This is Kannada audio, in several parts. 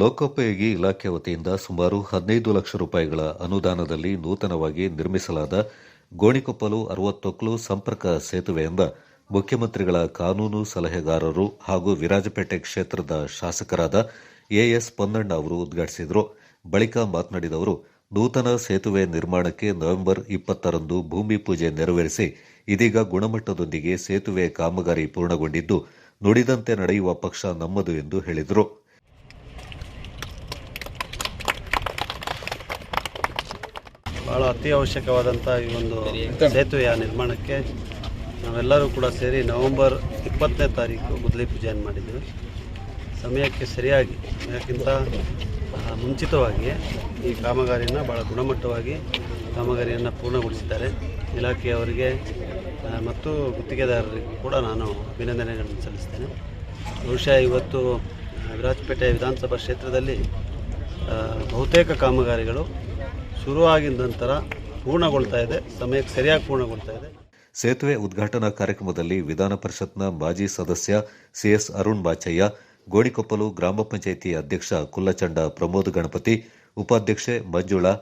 ಲೋಕೋಪಯೋಗಿ ಇಲಾಖೆ ವತಿಯಿಂದ ಸುಮಾರು ಹದಿನೈದು ಲಕ್ಷ ರೂಪಾಯಿಗಳ ಅನುದಾನದಲ್ಲಿ ನೂತನವಾಗಿ ನಿರ್ಮಿಸಲಾದ ಗೋಣಿಕೊಪ್ಪಲು ಅರವತ್ತೊಕ್ಲು ಸಂಪರ್ಕ ಸೇತುವೆಯಿಂದ ಮುಖ್ಯಮಂತ್ರಿಗಳ ಕಾನೂನು ಸಲಹೆಗಾರರು ಹಾಗೂ ವಿರಾಜಪೇಟೆ ಕ್ಷೇತ್ರದ ಶಾಸಕರಾದ ಎಎಸ್ ಪೊನ್ನಣ್ಣ ಅವರು ಉದ್ಘಾಟಿಸಿದರು. ಬಳಿಕ ಮಾತನಾಡಿದ ಅವರು, ನೂತನ ಸೇತುವೆ ನಿರ್ಮಾಣಕ್ಕೆ ನವೆಂಬರ್ ಇಪ್ಪತ್ತರಂದು ಭೂಮಿ ಪೂಜೆ ನೆರವೇರಿಸಿ ಇದೀಗ ಗುಣಮಟ್ಟದೊಂದಿಗೆ ಸೇತುವೆ ಕಾಮಗಾರಿ ಪೂರ್ಣಗೊಂಡಿದ್ದು, ನುಡಿದಂತೆ ನಡೆಯುವ ಪಕ್ಷ ನಮ್ಮದು ಎಂದು ಹೇಳಿದರು. ಭಾಳ ಅತಿ ಅವಶ್ಯಕವಾದಂಥ ಈ ಒಂದು ಸೇತುವೆಯ ನಿರ್ಮಾಣಕ್ಕೆ ನಾವೆಲ್ಲರೂ ಕೂಡ ಸೇರಿ ನವೆಂಬರ್ ಇಪ್ಪತ್ತನೇ ತಾರೀಕು ಮುದ್ಲಿ ಪೂಜೆಯನ್ನು ಮಾಡಿದ್ದೀವಿ. ಸಮಯಕ್ಕೆ ಸರಿಯಾಗಿ ಯಾಕಿಂತ ಮುಂಚಿತವಾಗಿ ಈ ಕಾಮಗಾರಿಯನ್ನು ಭಾಳ ಗುಣಮಟ್ಟವಾಗಿ ಕಾಮಗಾರಿಯನ್ನು ಪೂರ್ಣಗೊಳಿಸಿದ್ದಾರೆ. ಇಲಾಖೆಯವರಿಗೆ ಮತ್ತು ಗುತ್ತಿಗೆದಾರರಿಗೂ ಕೂಡ ನಾನು ಅಭಿನಂದನೆಗಳನ್ನು ಸಲ್ಲಿಸ್ತೇನೆ. ಬಹುಶಃ ಇವತ್ತು ವಿರಾಜಪೇಟೆ ವಿಧಾನಸಭಾ ಕ್ಷೇತ್ರದಲ್ಲಿ ಬಹುತೇಕ ಕಾಮಗಾರಿಗಳು ಶುರುವಾಗಿದ ನಂತರ ಪೂರ್ಣಗೊಳ್ತಾ ಇದೆ, ಸಮಯಕ್ಕೆ ಸರಿಯಾಗಿ ಪೂರ್ಣಗೊಳ್ತಾ ಇದೆ. ಸೇತುವೆ ಉದ್ಘಾಟನಾ ಕಾರ್ಯಕ್ರಮದಲ್ಲಿ ವಿಧಾನ ಪರಿಷತ್ನ ಮಾಜಿ ಸದಸ್ಯ ಸಿಎಸ್ ಅರುಣ್ ಬಾಚಯ್ಯ, ಗೋಣಿಕೊಪ್ಪಲು ಗ್ರಾಮ ಪಂಚಾಯಿತಿ ಅಧ್ಯಕ್ಷ ಕುಲ್ಲಚಂಡ ಪ್ರಮೋದ್ ಗಣಪತಿ, ಉಪಾಧ್ಯಕ್ಷೆ ಮಂಜುಳಾ,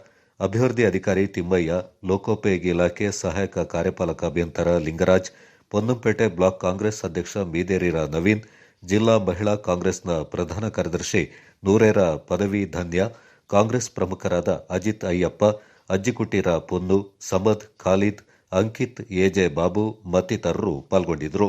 ಅಭಿವೃದ್ಧಿ ಅಧಿಕಾರಿ ತಿಮ್ಮಯ್ಯ, ಲೋಕೋಪಯೋಗಿ ಇಲಾಖೆ ಸಹಾಯಕ ಕಾರ್ಯಪಾಲಕ ಅಭಿಯಂತರ ಲಿಂಗರಾಜ್, ಪೊನ್ನಂಪೇಟೆ ಬ್ಲಾಕ್ ಕಾಂಗ್ರೆಸ್ ಅಧ್ಯಕ್ಷ ಮೀದೇರಿರ ನವೀನ್, ಜಿಲ್ಲಾ ಮಹಿಳಾ ಕಾಂಗ್ರೆಸ್ನ ಪ್ರಧಾನ ಕಾರ್ಯದರ್ಶಿ ನೂರೇರ ಪದವಿ ಧನ್ಯ ಕಾಂಗ್ರೆಸ್ ಪ್ರಮುಖರಾದ ಅಜಿತ್ ಅಯ್ಯಪ್ಪ ಅಜ್ಜಿಕುಟ್ಟಿರ ಪೊನ್ನು ಸಮದ್ ಖಾಲಿದ್ ಅಂಕಿತ್ ಎಜೆ ಬಾಬು ಮತ್ತಿತರರು ಪಾಲ್ಗೊಂಡಿದ್ದರು.